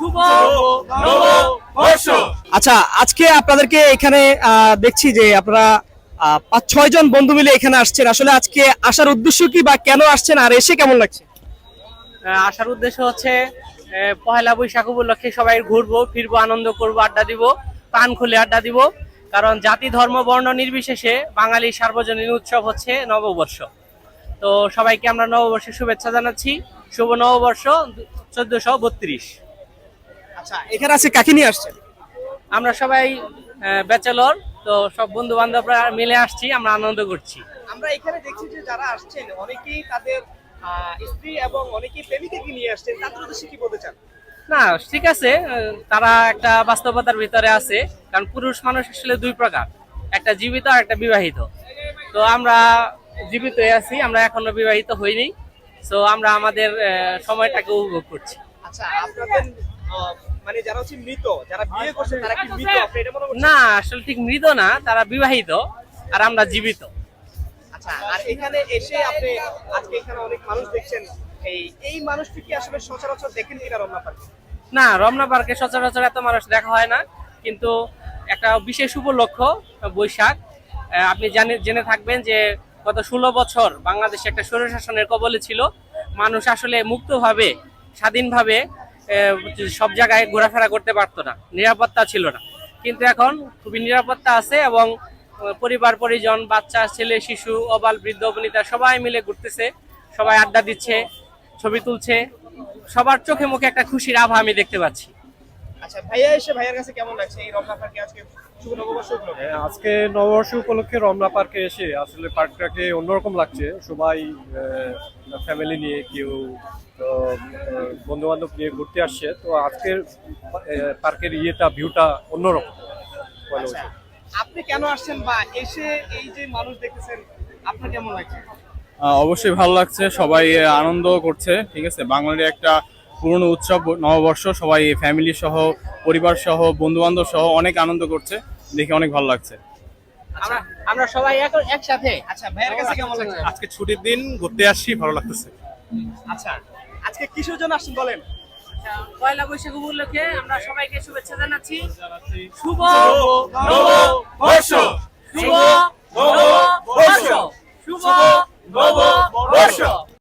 শুভ নববর্ষ। আচ্ছা আজকে আপনাদেরকে এখানে দেখছি যে আপনারা পাঁচ ছয় জন বন্ধু মিলে এখানে আসছেন। আসলে আজকে আসার উদ্দেশ্য কি বা কেন আসছেন আর এসে কেমন লাগছে? আসার উদ্দেশ্য হচ্ছে পহেলা বৈশাখ উপলক্ষে সবাই ঘুরবো ফিরবো আনন্দ করব আড্ডা দিব প্রাণ খুলে আড্ডা দিব। কারণ জাতি ধর্ম বর্ণ নির্বিশেষে বাঙালি সার্বজনীন উৎসব হচ্ছে নববর্ষ। তো সবাইকে আমরা নববর্ষের শুভেচ্ছা জানাচ্ছি। শুভ নববর্ষ চোদ্দশো বত্রিশ। আচ্ছা এখানে আছে কাকে নিয়ে আসছেন? আমরা সবাই ব্যাচেলর তো সব বন্ধু বান্ধবরা মিলে আসছি আমরা আনন্দ করছি। আমরা এখানে দেখছি যে যারা আসছেন অনেকেই তাদের স্ত্রী এবং অনেকেই প্রেমিকাকে নিয়ে আসছেন তাদের উদ্দেশ্যে কি বলতে চান? না ঠিক আছে তারা একটা বাস্তবতার ভিতরে আছে কারণ পুরুষ মানুষ আসলে দুই প্রকার একটা জীবিত আর একটা বিবাহিত। তো আমরা জীবিত আছি আমরা এখনও বিবাহিত হইনি তো আমরা আমাদের সময়টাকে উপভোগ করছি। আচ্ছা আপনাদের মানে যারা হচ্ছে মৃত যারা বিয়ে করছেন তারা কি মৃত? আপনি এটা মনে করছেন? না আসলে ঠিক মৃত না তারা বিবাহিত আর আমরা জীবিত। আচ্ছা আর এখানে এসে আপনি আজকে এখানে অনেক মানুষ দেখছেন। এই এই মানুষটি কি আসলে সচরাচর দেখেন কিনা রমনা পার্কে? না রমনা পার্কে সচরাচর এত মানুষ দেখা হয় না কিন্তু একটা বিশেষ উপলক্ষ বৈশাখ। আহ, আপনি জানে জেনে থাকবেন যে গত ষোলো বছর বাংলাদেশে একটা স্বৈরশাসনের কবলে ছিল। মানুষ আসলে মুক্তভাবে স্বাধীনভাবে সব জায়গায় ঘোরাফেরা করতে পারতো না, নিরাপত্তা ছিল না। কিন্তু এখন খুবই নিরাপত্তা আছে এবং পরিবার, পরিজন, বাচ্চা, ছেলে, শিশু, অবাল, বৃদ্ধ, বনিতা সবাই মিলে ঘুরতেছে, সবাই আড্ডা দিচ্ছে, ছবি তুলছে, সবার চোখে মুখে একটা খুশির আভা আমি দেখতে পাচ্ছি। আচ্ছা ভাইয়া এসে ভাইয়ার কাছে কেমন লাগছে এই রমনা পার্কে? আজকে শুভ নববর্ষ উপলক্ষে? হ্যাঁ, আজকে নববর্ষ উপলক্ষে রমনা পার্কে এসে আসলে পার্কটাকে অন্যরকম লাগছে। সবাই ফ্যামিলি নিয়ে কেউ বন্ধু বান্ধব নিয়ে ঘুরতে আসছে। তো আজকের পার্কের ইয়েটা ভিউটা অন্যরকম। আচ্ছা আপনি কেন আসছেন বা এসে এই যে মানুষ দেখতেছেন আপনার কেমন লাগছে? অবশ্যই ভালো লাগছে। সবাই আনন্দ করছে ঠিক আছে? বাঙালির একটা পুরনো উৎসব নববর্ষ সবাই ফ্যামিলি সহ পরিবার সহ বন্ধু বান্ধব সহ অনেক আনন্দ করছে। দেখে অনেক ভালো লাগছে। আমরা আমরা সবাই একসাথে। আচ্ছা ভাইয়ার কাছে কেমন লাগছে? আজকে ছুটির দিন ঘুরতে আসছি ভালো লাগতেছে। আচ্ছা আজকে কিসের জন্য আসছেন বলেন? আচ্ছা, পয়লা বৈশাখ উপলক্ষে আমরা সবাইকে শুভেচ্ছা জানাচ্ছি। শুভ নববর্ষ! শুভ